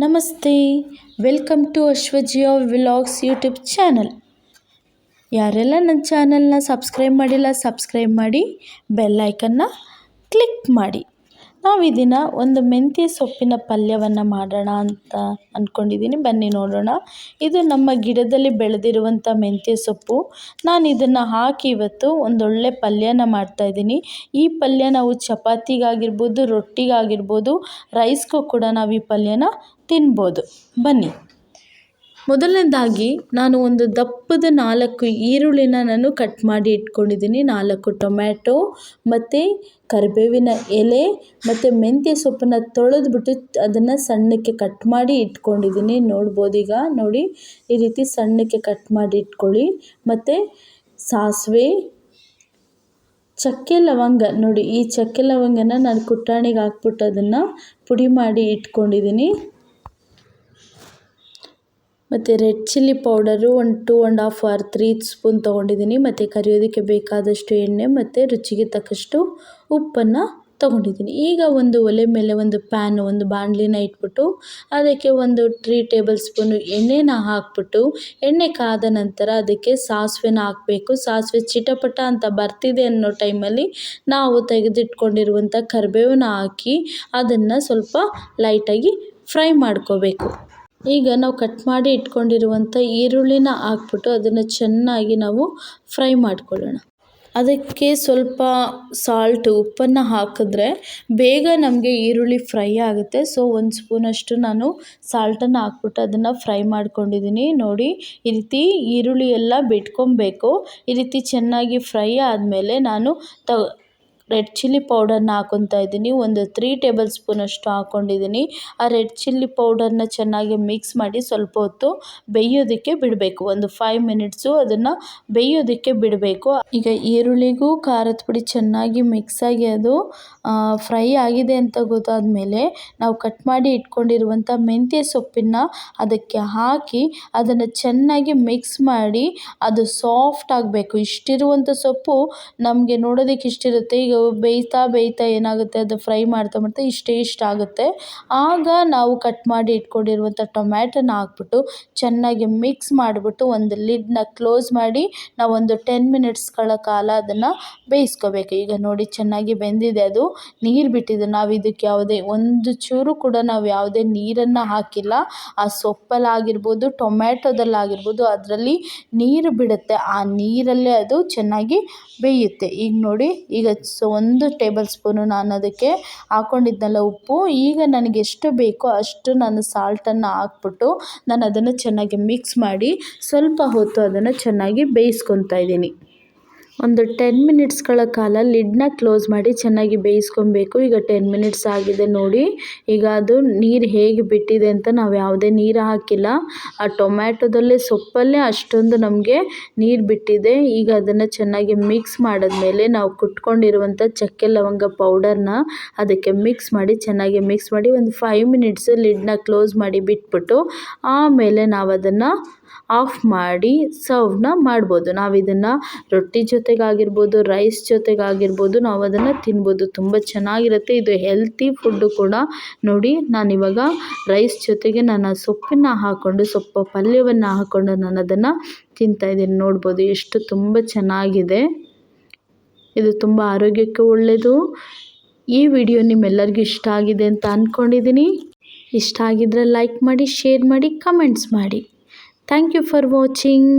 ನಮಸ್ತೆ. Welcome to ಅಶ್ವಜಿಯೋ vlogs YouTube channel. ಯಾರೆಲ್ಲ ನನ್ನ ಚಾನಲ್ನ ಸಬ್ಸ್ಕ್ರೈಬ್ ಮಾಡಿಲ್ಲ, ಸಬ್ಸ್ಕ್ರೈಬ್ ಮಾಡಿ, ಬೆಲ್ ಐಕನ್ನ ಕ್ಲಿಕ್ ಮಾಡಿ. ನಾವು ಇದನ್ನು ದಿನ ಒಂದು ಮೆಂತ್ಯ ಸೊಪ್ಪಿನ ಪಲ್ಯವನ್ನು ಮಾಡೋಣ ಅಂತ ಅಂದ್ಕೊಂಡಿದ್ದೀನಿ ಬನ್ನಿ ನೋಡೋಣ. ಇದು ನಮ್ಮ ಗಿಡದಲ್ಲಿ ಬೆಳೆದಿರುವಂಥ ಮೆಂತ್ಯ ಸೊಪ್ಪು. ನಾನು ಇದನ್ನು ಹಾಕಿ ಇವತ್ತು ಒಂದೊಳ್ಳೆ ಪಲ್ಯನ ಮಾಡ್ತಾಯಿದ್ದೀನಿ ಈ ಪಲ್ಯ ನಾವು ಚಪಾತಿಗಾಗಿರ್ಬೋದು, ರೊಟ್ಟಿಗಾಗಿರ್ಬೋದು, ರೈಸ್ಗೂ ಕೂಡ ನಾವು ಈ ಪಲ್ಯನ ತಿನ್ಬೋದು. ಬನ್ನಿ. ಮೊದಲನೇದಾಗಿ ನಾನು ಒಂದು ದಪ್ಪದ ನಾಲ್ಕು ಈರುಳ್ಳಿನ ನಾನು ಕಟ್ ಮಾಡಿ ಇಟ್ಕೊಂಡಿದ್ದೀನಿ. ನಾಲ್ಕು ಟೊಮ್ಯಾಟೊ, ಮತ್ತು ಕರಿಬೇವಿನ ಎಲೆ, ಮತ್ತು ಮೆಂತ್ಯ ಸೊಪ್ಪನ್ನು ತೊಳೆದ್ಬಿಟ್ಟು ಅದನ್ನು ಸಣ್ಣಕ್ಕೆ ಕಟ್ ಮಾಡಿ ಇಟ್ಕೊಂಡಿದ್ದೀನಿ. ನೋಡ್ಬೋದು ಈಗ. ನೋಡಿ, ಈ ರೀತಿ ಸಣ್ಣಕ್ಕೆ ಕಟ್ ಮಾಡಿ ಇಟ್ಕೊಳ್ಳಿ. ಮತ್ತು ಸಾಸಿವೆ, ಚಕ್ಕೆ ಲವಂಗ. ನೋಡಿ, ಈ ಚಕ್ಕೆ ಲವಂಗನ ನಾನು ಕುಟ್ಟಾಣಿಗೆ ಹಾಕ್ಬಿಟ್ಟು ಅದನ್ನು ಪುಡಿ ಮಾಡಿ ಇಟ್ಕೊಂಡಿದ್ದೀನಿ. ಮತ್ತು ರೆಡ್ ಚಿಲ್ಲಿ ಪೌಡರು ಒಂದು two and half or three spoon ತೊಗೊಂಡಿದ್ದೀನಿ. ಮತ್ತು ಕರಿಯೋದಕ್ಕೆ ಬೇಕಾದಷ್ಟು ಎಣ್ಣೆ ಮತ್ತು ರುಚಿಗೆ ತಕ್ಕಷ್ಟು ಉಪ್ಪನ್ನು ತೊಗೊಂಡಿದ್ದೀನಿ. ಈಗ ಒಂದು ಒಲೆ ಮೇಲೆ ಒಂದು ಪ್ಯಾನ್ ಒಂದು ಬಾಣಲಿನ ಇಟ್ಬಿಟ್ಟು ಅದಕ್ಕೆ ಒಂದು ತ್ರೀ ಟೇಬಲ್ ಸ್ಪೂನು ಎಣ್ಣೆನ ಹಾಕ್ಬಿಟ್ಟು ಎಣ್ಣೆ ಕಾದ ನಂತರ ಅದಕ್ಕೆ ಸಾಸಿವೆನ ಹಾಕಬೇಕು. ಸಾಸಿವೆ ಚಿಟಪಟ ಅಂತ ಬರ್ತಿದೆ ಅನ್ನೋ ಟೈಮಲ್ಲಿ ನಾವು ತೆಗೆದಿಟ್ಕೊಂಡಿರುವಂಥ ಕರಿಬೇವನ್ನ ಹಾಕಿ ಅದನ್ನು ಸ್ವಲ್ಪ ಲೈಟಾಗಿ ಫ್ರೈ ಮಾಡ್ಕೋಬೇಕು. ಈಗ ನಾವು ಕಟ್ ಮಾಡಿ ಇಟ್ಕೊಂಡಿರುವಂಥ ಈರುಳ್ಳಿನ ಹಾಕ್ಬಿಟ್ಟು ಅದನ್ನು ಚೆನ್ನಾಗಿ ನಾವು ಫ್ರೈ ಮಾಡ್ಕೊಳ್ಳೋಣ. ಅದಕ್ಕೆ ಸ್ವಲ್ಪ ಸಾಲ್ಟ್ ಉಪ್ಪನ್ನು ಹಾಕಿದ್ರೆ ಬೇಗ ನಮಗೆ ಈರುಳ್ಳಿ ಫ್ರೈ ಆಗುತ್ತೆ. ಸೊ ಒಂದು ಸ್ಪೂನಷ್ಟು ನಾನು ಸಾಲ್ಟನ್ನು ಹಾಕ್ಬಿಟ್ಟು ಅದನ್ನು ಫ್ರೈ ಮಾಡ್ಕೊಂಡಿದ್ದೀನಿ. ನೋಡಿ, ಈ ರೀತಿ ಈರುಳ್ಳಿ ಎಲ್ಲ ಬಿಟ್ಕೊಬೇಕು. ಈ ರೀತಿ ಚೆನ್ನಾಗಿ ಫ್ರೈ ಆದಮೇಲೆ ನಾನು ತ ರೆಡ್ ಚಿಲ್ಲಿ ಪೌಡರ್ನ ಹಾಕೊತಾ ಇದ್ದೀನಿ. ಒಂದು ತ್ರೀ ಟೇಬಲ್ ಸ್ಪೂನಷ್ಟು ಹಾಕ್ಕೊಂಡಿದ್ದೀನಿ ಆ ರೆಡ್ ಚಿಲ್ಲಿ ಪೌಡರ್ನ ಚೆನ್ನಾಗಿ ಮಿಕ್ಸ್ ಮಾಡಿ ಸ್ವಲ್ಪ ಹೊತ್ತು ಬೇಯೋದಕ್ಕೆ ಬಿಡಬೇಕು. ಒಂದು ಫೈವ್ ಮಿನಿಟ್ಸು ಅದನ್ನು ಬೇಯೋದಕ್ಕೆ ಬಿಡಬೇಕು. ಈಗ ಈರುಳ್ಳಿಗೂ ಖಾರದ ಪುಡಿ ಚೆನ್ನಾಗಿ ಮಿಕ್ಸ್ ಆಗಿ ಅದು ಫ್ರೈ ಆಗಿದೆ ಅಂತ ಗೊತ್ತಾದ ಮೇಲೆ ನಾವು ಕಟ್ ಮಾಡಿ ಇಟ್ಕೊಂಡಿರುವಂಥ ಮೆಂತ್ಯ ಸೊಪ್ಪಿನ ಅದಕ್ಕೆ ಹಾಕಿ ಅದನ್ನು ಚೆನ್ನಾಗಿ ಮಿಕ್ಸ್ ಮಾಡಿ ಅದು ಸಾಫ್ಟ್ ಆಗಬೇಕು. ಇಷ್ಟಿರುವಂಥ ಸೊಪ್ಪು ನಮಗೆ ನೋಡೋದಕ್ಕೆ ಇಷ್ಟಿರುತ್ತೆ. ಈಗ ಬೇಯ್ತಾ ಬೇಯ್ತಾ ಏನಾಗುತ್ತೆ, ಅದು ಫ್ರೈ ಮಾಡ್ತಾ ಮಾಡ್ತಾ ಇಷ್ಟೇ ಇಷ್ಟ ಆಗುತ್ತೆ. ಆಗ ನಾವು ಕಟ್ ಮಾಡಿ ಇಟ್ಕೊಂಡಿರುವಂಥ ಟೊಮ್ಯಾಟೊನ ಹಾಕ್ಬಿಟ್ಟು ಚೆನ್ನಾಗಿ ಮಿಕ್ಸ್ ಮಾಡಿಬಿಟ್ಟು ಒಂದು ಲಿಡ್ನ ಕ್ಲೋಸ್ ಮಾಡಿ ನಾವು ಒಂದು ಟೆನ್ ಮಿನಿಟ್ಸ್ಗಳ ಕಾಲ ಅದನ್ನು ಬೇಯಿಸ್ಕೋಬೇಕು. ಈಗ ನೋಡಿ ಚೆನ್ನಾಗಿ ಬೆಂದಿದೆ ಅದು. ನೀರು ಬಿಟ್ಟಿದೆ. ನಾವು ಇದಕ್ಕೆ ಯಾವುದೇ ಒಂದು ಚೂರು ಕೂಡ ನಾವು ಯಾವುದೇ ನೀರನ್ನು ಹಾಕಿಲ್ಲ. ಆ ಸೊಪ್ಪಲ್ಲಾಗಿರ್ಬೋದು, ಟೊಮ್ಯಾಟೊದಲ್ಲಾಗಿರ್ಬೋದು, ಅದರಲ್ಲಿ ನೀರು ಬಿಡುತ್ತೆ. ಆ ನೀರಲ್ಲೇ ಅದು ಚೆನ್ನಾಗಿ ಬೇಯುತ್ತೆ. ಈಗ ನೋಡಿ, ಈಗ ಸೊ ಒಂದು ಟೇಬಲ್ ಸ್ಪೂನು ನಾನು ಅದಕ್ಕೆ ಹಾಕ್ಕೊಂಡಿದ್ನಲ್ಲ ಉಪ್ಪು. ಈಗ ನನಗೆ ಎಷ್ಟು ಬೇಕೋ ಅಷ್ಟು ನಾನು ಸಾಲ್ಟನ್ನು ಹಾಕ್ಬಿಟ್ಟು ನಾನು ಅದನ್ನು ಚೆನ್ನಾಗಿ ಮಿಕ್ಸ್ ಮಾಡಿ ಸ್ವಲ್ಪ ಹೊತ್ತು ಅದನ್ನು ಚೆನ್ನಾಗಿ ಬೇಯಿಸ್ಕೊತಾ ಇದ್ದೀನಿ. ಒಂದು ಟೆನ್ ಮಿನಿಟ್ಸ್ಗಳ ಕಾಲ ಲಿಡ್ನ ಕ್ಲೋಸ್ ಮಾಡಿ ಚೆನ್ನಾಗಿ ಬೇಯಿಸ್ಕೊಬೇಕು. ಈಗ ಟೆನ್ ಮಿನಿಟ್ಸ್ ಆಗಿದೆ ನೋಡಿ. ಈಗ ಅದು ನೀರು ಹೇಗೆ ಬಿಟ್ಟಿದೆ ಅಂತ ನಾವು ಯಾವುದೇ ನೀರು ಹಾಕಿಲ್ಲ. ಆ ಟೊಮ್ಯಾಟೊದಲ್ಲೇ ಸೊಪ್ಪಲ್ಲೇ ಅಷ್ಟೊಂದು ನಮಗೆ ನೀರು ಬಿಟ್ಟಿದೆ. ಈಗ ಅದನ್ನು ಚೆನ್ನಾಗಿ ಮಿಕ್ಸ್ ಮಾಡಿದ್ಮೇಲೆ ನಾವು ಕುಟ್ಕೊಂಡಿರುವಂಥ ಚಕ್ಕೆ ಲವಂಗ ಪೌಡರ್ನ ಅದಕ್ಕೆ ಮಿಕ್ಸ್ ಮಾಡಿ ಚೆನ್ನಾಗಿ ಮಿಕ್ಸ್ ಮಾಡಿ ಒಂದು ಫೈವ್ ಮಿನಿಟ್ಸ್ ಲಿಡ್ನ ಕ್ಲೋಸ್ ಮಾಡಿ ಬಿಟ್ಬಿಟ್ಟು ಆಮೇಲೆ ನಾವು ಅದನ್ನು ಆಫ್ ಮಾಡಿ ಸರ್ವ್ನ ಮಾಡ್ಬೋದು. ನಾವು ಇದನ್ನು ರೊಟ್ಟಿ ಜೊತೆಗಾಗಿರ್ಬೋದು ರೈಸ್ ಜೊತೆಗಾಗಿರ್ಬೋದು ನಾವು ಅದನ್ನು ತಿನ್ಬೋದು. ತುಂಬ ಚೆನ್ನಾಗಿರುತ್ತೆ. ಇದು ಹೆಲ್ತಿ ಫುಡ್ಡು ಕೂಡ. ನೋಡಿ ನಾನು ಇವಾಗ ರೈಸ್ ಜೊತೆಗೆ ನಾನು ಸೊಪ್ಪನ್ನು ಹಾಕ್ಕೊಂಡು ಸೊಪ್ಪು ಪಲ್ಯವನ್ನು ಹಾಕ್ಕೊಂಡು ನಾನು ಅದನ್ನು ತಿಂತಾಯಿದ್ದೀನಿ ನೋಡ್ಬೋದು, ಎಷ್ಟು ತುಂಬ ಚೆನ್ನಾಗಿದೆ. ಇದು ತುಂಬ ಆರೋಗ್ಯಕ್ಕೆ ಒಳ್ಳೆಯದು ಈ ವಿಡಿಯೋ ನಿಮ್ಮೆಲ್ಲರಿಗೂ ಇಷ್ಟ ಆಗಿದೆ ಅಂತ ಅಂದ್ಕೊಂಡಿದ್ದೀನಿ ಇಷ್ಟ ಆಗಿದ್ದರೆ ಲೈಕ್ ಮಾಡಿ ಶೇರ್ ಮಾಡಿ ಕಮೆಂಟ್ಸ್ ಮಾಡಿ. Thank you for watching